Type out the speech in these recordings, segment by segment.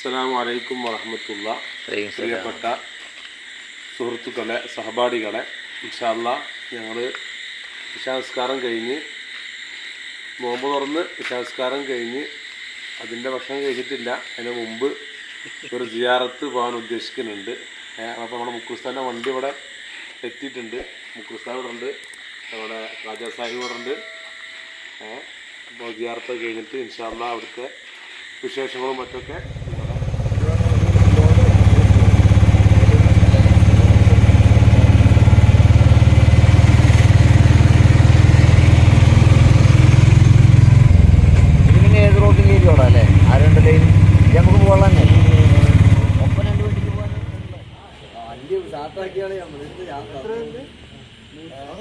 അസ്സലാമു അലൈക്കും വറഹമത്തുള്ള. പ്രിയപ്പെട്ട സുഹൃത്തുക്കളെ സഹപാഠികളെ ഇൻഷാല്ല ഞങ്ങൾ ഇഷാസ്കാരം കഴിഞ്ഞ് നോമ്പ് തുറന്ന് വിശാസ്കാരം കഴിഞ്ഞ് അതിന്റെ ഭക്ഷണം കഴിച്ചിട്ടില്ല. അതിന് മുമ്പ് ഒരു സിയാറത്ത് പോകാൻ ഉദ്ദേശിക്കുന്നുണ്ട്. അപ്പോൾ നമ്മുടെ മുക്കുസ്ഥാന്റെ വണ്ടി ഇവിടെ എത്തിയിട്ടുണ്ട്. മുക്കുസ്ഥാൻ ഇവിടെ ഉണ്ട്. നമ്മുടെ രാജാ സാഹിബ് ഇവിടെ ഉണ്ട്. അപ്പോൾ സിയാറത്ത് കഴിഞ്ഞിട്ട് ഇൻഷാല്ല അവിടുത്തെ വിശേഷങ്ങളും മറ്റൊക്കെ ഇതിങ്ങനെ ഏത് റോഡിൽ കയറിയോടാ അല്ലേ ആരുണ്ടല്ലേ നമുക്ക് പോകാൻ ഒപ്പം രണ്ട് വണ്ടിക്ക് പോകാൻ വണ്ടി സ്റ്റാർട്ടാക്കിയാണ്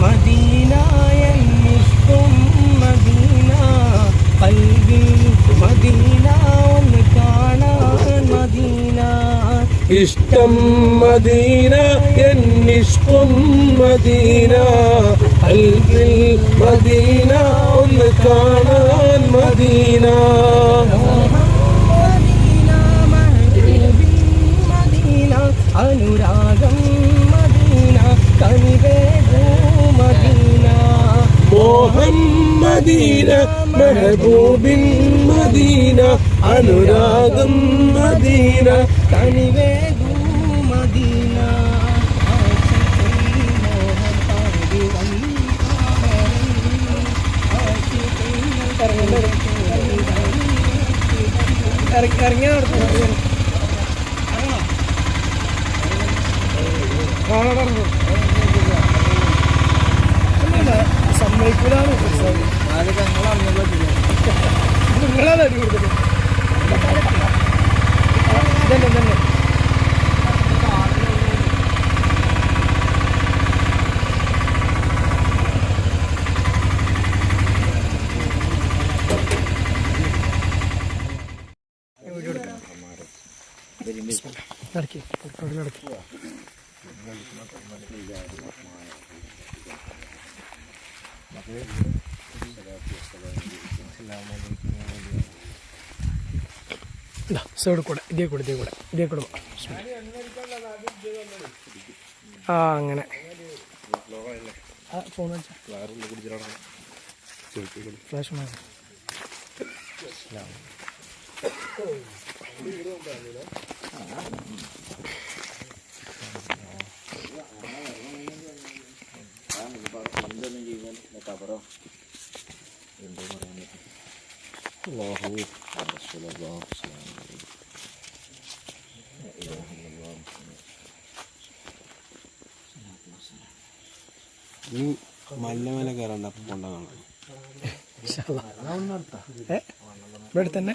മദീന എന്നിഷ്ടം മദീന കൽവിൽ മദീന ഒന്ന് കാണാൻ മദീന ഇഷ്ടം മദീന എന്നിഷ്ടം മദീന. അൽവിൽ മദീന ഒന്ന് കാണാൻ മദീന. മദീന മഹബൂബിൻ മദീന അനുരാഗം മദീന കനിവേഗൂ മദീന. മോഹം മദീന മെഹബൂബിൻ മദീന അനുരാഗം മദീന കനിവേഗൂ ഇറങ്ങി സമ്മതിക്കൂലാണ് നിങ്ങളാണ് അടി കൊടുത്തത് ഇതന്നെ തന്നെ നടക്കി ഇടയ്ക്ക് സൈഡ് കൂടെ ഇതേ കൂടെ ഇതേ കൂടെ ഇതേ കൂടെ. ആ അങ്ങനെ. ആ ഫോൺ ഫ്ലാഷ് ഓൺ മല്ല മല കയറണ്ട കൊണ്ടാണ് ഏ? ഇവിടെ തന്നെ?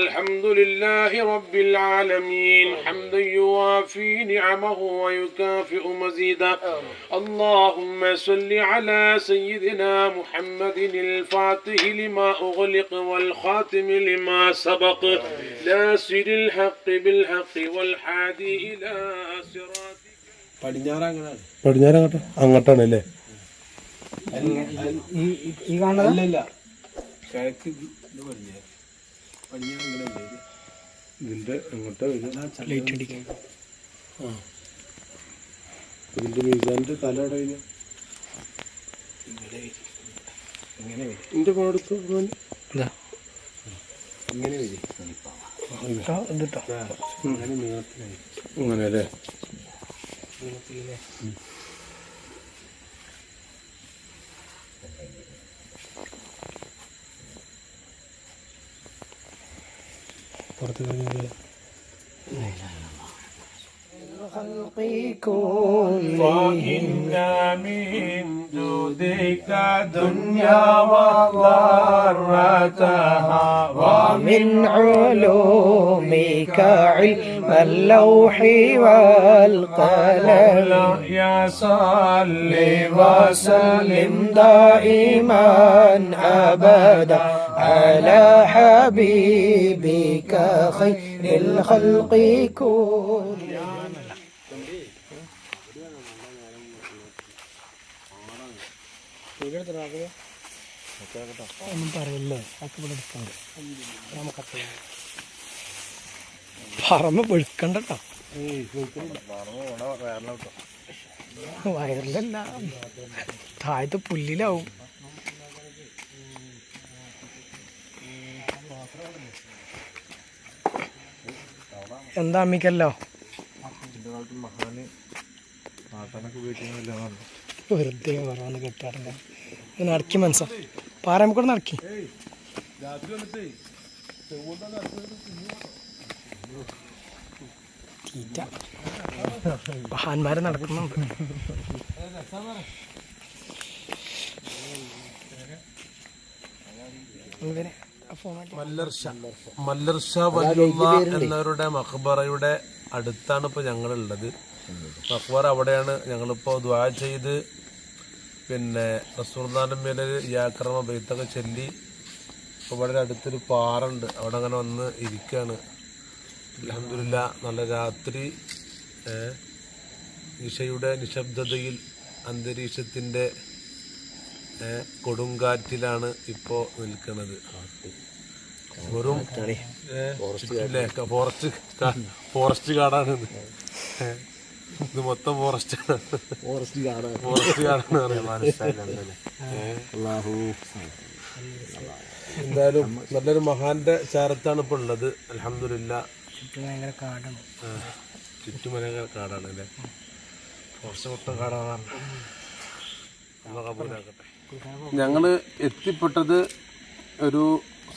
الحمد لله رب العالمين حمدا يوافي نعمه ويكافئ مزيدا اللهم صل على سيدنا محمد الفاتح لما أغلق والخاتم لما سبق ناصر الحق بالحق والحادي إلى صراطك പടിഞ്ഞാറ് അങ്ങോട്ട് അങ്ങോട്ടാണ് അല്ലേ ഈ കാണുന്നത് അല്ലല്ല കിഴക്ക് ഇത് പടിഞ്ഞാറ് പടിഞ്ഞാറ് അങ്ങോട്ട് ലൈറ്റ് അടിക്കാൻ. ഇതിന്റെ മീസാന്റെ തല അവിടെ വരിക ഇങ്ങനെ വരിക ആ, ഇത്. ട്ടോ. അങ്ങനെ നീളത്തിലായി അങ്ങനെ അല്ലേ പുറത്ത് കഴിഞ്ഞാൽ وإن من جودك دنيا وضرتها ومن علومك علم اللوح والقلم. يا صل وسلم دائما أبدا. على حبيبك خير الخلق كلهم ഒന്നും പറയല്ലേ. അതൊക്കെ ഇവിടെ എടുക്കണ്ട്. നമുക്കത്ര പറമ്പ് വെളുക്കണ്ട കേട്ടോ വയറിലല്ല. താഴത്ത് പുല്ലിലാവും. എന്താ അമ്മിക്കല്ലോ? വെറുതെ വരാന്ന് കെട്ടാറുണ്ട്. നടക്കി മനസ്സാ. പാറമ്മക്കൂടെ നടക്കി തീറ്റ. മഹാന്മാരെ നടക്കുന്നുണ്ട്. മല്ലർഷ. വല്ലുള്ള എന്നവരുടെ മഖബറയുടെ അടുത്താണ് ഇപ്പോൾ ഞങ്ങളുള്ളത്. മഖബറ അവിടെയാണ് ഞങ്ങളിപ്പോൾ ദ്വാ ചെയ്ത് പിന്നെ റസൂർദാന്റെ മേലെ യാക്രമ ബൈത്തൊക്കെ ചൊല്ലി ഇവിടെ അടുത്തൊരു പാറുണ്ട്. അവിടെ അങ്ങനെ വന്ന് ഇരിക്കുകയാണ് അലഹമില്ല നല്ല രാത്രി നിഷയുടെ നിശയുടെ നിശബ്ദതയിൽ അന്തരീക്ഷത്തിന്റെ കൊടുങ്കാറ്റിലാണ് ഇപ്പോൾ നിൽക്കുന്നത് വെറും ഫോറസ്റ്റ് ഫോറസ്റ്റ് കാടാണ് ഇത് മൊത്തം ഫോറസ്റ്റ് ഫോറസ്റ്റ് കാണാൻ ഫോറസ്റ്റ് അള്ളാഹു എന്തായാലും നല്ലൊരു മഹാന്റെ ചാരത്താണ് ഇപ്പൊ ഉള്ളത്. അലഹമില്ല ചുറ്റും ഭയങ്കര കാടാണ് അല്ലേ? ഫോറസ്റ്റ് മൊത്തം കാടാണ്. ഞങ്ങൾ എത്തിപ്പെട്ടത് ഒരു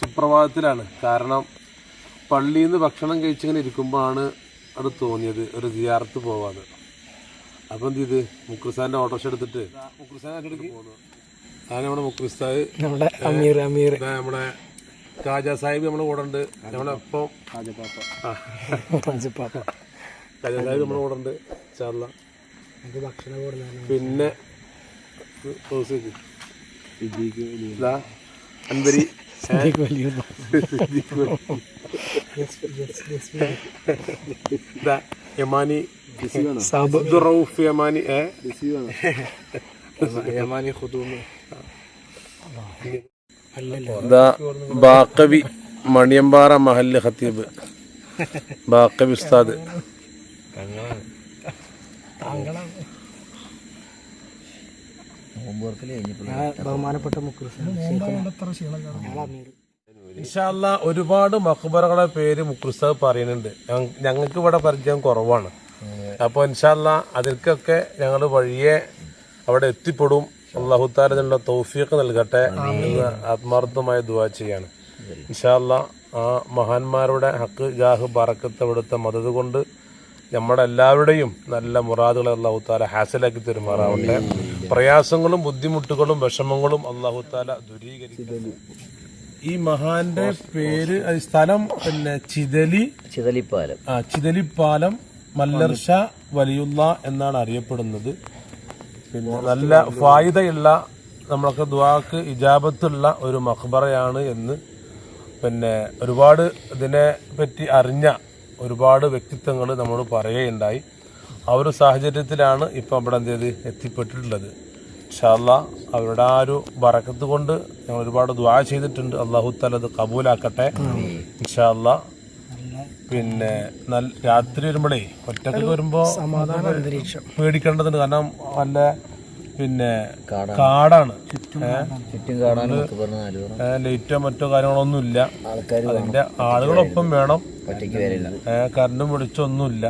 സുപ്രഭാതത്തിലാണ്. കാരണം പള്ളിയിൽ നിന്ന് ഭക്ഷണം കഴിച്ചിങ്ങനെ ഇരിക്കുമ്പോഴാണ് അത് തോന്നിയത്. ഒരു ജിയാർത്ത് പോവാന്ന്. അപ്പം എന്ത് ചെയ്ത്? മുക്രിസാന്റെ ഓട്ടോറിക്ഷ എടുത്തിട്ട് മുക്രിസാൻ പോകുന്നു അതാണ് നമ്മുടെ മുക്രിസ്ഥാവ് നമ്മുടെ അമീർ അമീർ. നമ്മുടെ കാജ സാഹിബ് നമ്മുടെ കൂടെ ഉണ്ട്. നമ്മളെപ്പം അപ്പം കാജ സാഹിബ് നമ്മുടെ കൂടെ ഉണ്ട് ഇൻഷാല്ലാ. നമുക്ക് പിന്നെ ഇതാ yes, yes, ഇതാ യമാനി സാബ് ദുറൌഫ് യമാനി ഏ യമാനി ഖുദൂമ് ഇതാ ബാക്കവി മണിയമ്പാറ മഹല്ല് ഖത്തീബ് ബാക്കവി ഉസ്താദ് കഴിഞ്ഞപ്പോൾ ബഹുമാനപ്പെട്ട ഒരുപാട് മക്ബറകളെ പേര് മുക്രിസ്താവ് പറയുന്നുണ്ട്. ഞങ്ങൾക്ക് ഇവിടെ പരിചയം കുറവാണ്. അപ്പോൾ ഇൻഷാല്ല അതിൽക്കൊക്കെ ഞങ്ങൾ വഴിയെ അവിടെ എത്തിപ്പെടും. അള്ളാഹുത്താരതിനുള്ള തൗഫീഖ് നൽകട്ടെ എന്ന് ആത്മാർത്ഥമായ ദുവാ ചെയ്യാണ്. ഇൻഷാല്ല ആ മഹാന്മാരുടെ ഹക്ക് ഗാഹ് ബറക്കത്ത് അവിടുത്തെ മതത് കൊണ്ട് നമ്മുടെ എല്ലാവരുടെയും നല്ല മുറാദുകളെ അള്ളാഹുത്താല ഹാസിലാക്കി തരുമാറാവട്ടെ. പ്രയാസങ്ങളും ബുദ്ധിമുട്ടുകളും വിഷമങ്ങളും അള്ളാഹു താല ദൂരീകരിക്കും ഈ മഹാന്റെ പേര് സ്ഥലം പിന്നെ ചിതലി ചിതലിപ്പാലം. ആ ചിതലിപ്പാലം മല്ലർഷ വലിയുള്ള എന്നാണ് അറിയപ്പെടുന്നത്. പിന്നെ നല്ല ഫായിദയുള്ള നമ്മളൊക്കെ ദ്വാക്ക് ഇജാബത്തുള്ള ഒരു മഖബറയാണ് എന്ന് പിന്നെ ഒരുപാട് ഇതിനെ പറ്റി അറിഞ്ഞ ഒരുപാട് വ്യക്തിത്വങ്ങൾ നമ്മൾ പറയുകയുണ്ടായി. ആ ഒരു സാഹചര്യത്തിലാണ് ഇപ്പോൾ ഇവിടെ എന്ത് ചെയ്ത് എത്തിപ്പെട്ടിട്ടുള്ളത്. ഷാല്ല അവരുടെ ആ ഒരു വറക്കത്ത് കൊണ്ട് ഞങ്ങൾ ഒരുപാട് ദ്വാ ചെയ്തിട്ടുണ്ട്. അള്ളാഹു താല അത് കബൂലാക്കട്ടെ. ഇൻഷാല്ല പിന്നെ നല്ല രാത്രി വരുമ്പോഴേ ഒറ്റയ്ക്ക് വരുമ്പോൾ സമാധാന അന്തരീക്ഷം. പേടിക്കേണ്ടതുണ്ട്. കാരണം നല്ല പിന്നെ കാടാണ്. ലൈറ്റോ മറ്റോ കാര്യങ്ങളൊന്നും ഇല്ല അതിന്റെ ആളുകളൊപ്പം വേണം. കറണ്ടും പിടിച്ചൊന്നുമില്ല.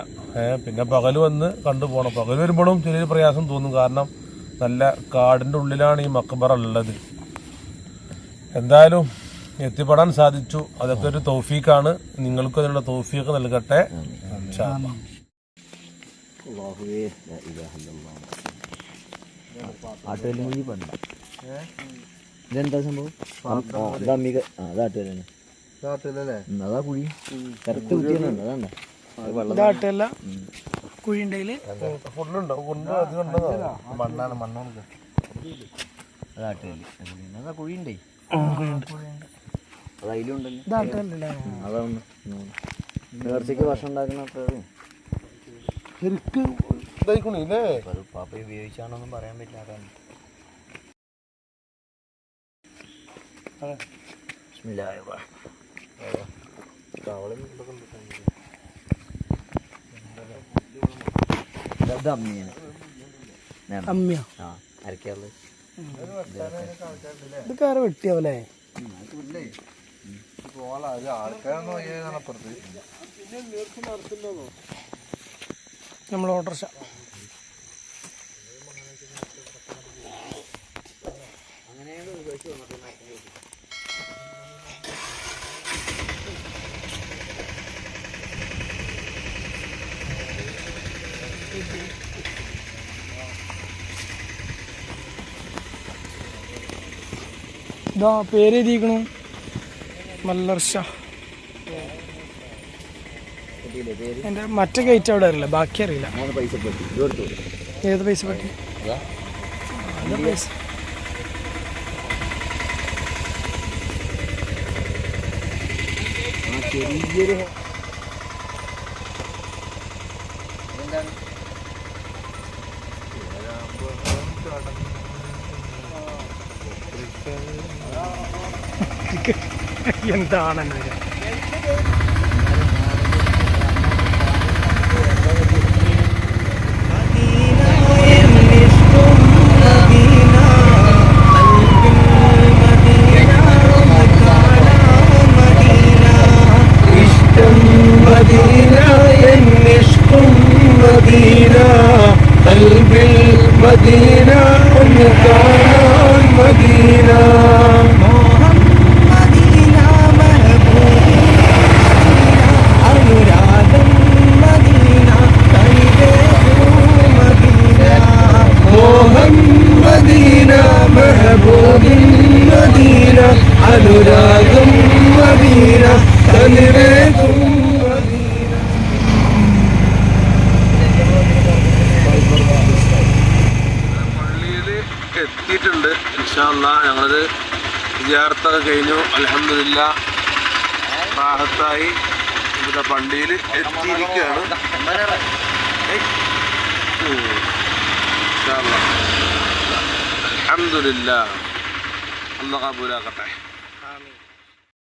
പിന്നെ പകൽ വന്ന് കണ്ടു പോകണം പകൽ വരുമ്പോഴും ചെറിയൊരു പ്രയാസം തോന്നും. കാരണം നല്ല കാടിന്റെ ഉള്ളിലാണ് ഈ മക്കബറ ഉള്ളത്. എന്തായാലും എത്തിപ്പെടാൻ സാധിച്ചു. അതൊക്കെ ഒരു തോഫീക്കാണ് നിങ്ങൾക്കും അതിനുള്ള തൗഫീഖ് നൽകട്ടെ. ഇതെന്താ സംഭവം? അത് കുഴി. കറക്റ്റ് കുത്തിയാണ്. അതാണ്ട ഇതാട്ടല്ല. കുഴി ഉണ്ടെങ്കിൽ ഫുള്ളുണ്ടോ കൊണ്ട് അധികം മണ്ണാണ്. നേർച്ചയ്ക്ക് ഭക്ഷണം ഉണ്ടാക്കുന്ന അത്രയും ശരിക്ക് ഇതായിക്കണില്ലേ? അത് പാപ്പ ഉപയോഗിച്ചാണോന്നും പറയാൻ പറ്റില്ല അതാണ് ബിസ്മില്ലാഹിർ റഹ്മാനിർ റഹീം. ഇത് അമ്മിയാണ്. അമ്മിയ? ആ അരക്കാറുള്ളത് ഇതൊക്കെ ആരെ വെട്ടിയാവല്ലേ നമ്മൾ ഓട്ടർഷ ഇതാ പേര് എഴുതിയിരിക്കണു മല്ലർഷ എന്റെ മറ്റേ ഗേറ്റ് അവിടെ അറിയില്ല ബാക്കി അറിയില്ല. ഏത് പൈസ പറ്റി ചെറിയൊരു എന്താണ് ഇഷ്ടം മദീന ഒന്ന് കാണാൻ മദീന. അനുരാഗം മദീന തനിവേകും മദീന പള്ളിയിൽ എത്തിയിട്ടുണ്ട് ഇൻഷാല്ല ഞങ്ങളത് വിചാരത്തൊക്കെ കഴിഞ്ഞു. അലഹമില്ല റാഹത്തായി. ഇവിടെ പള്ളിയിൽ എത്തിയിരിക്കുകയാണ്. അലഹമില്ല അല്ല കബൂലാക്കട്ടെ.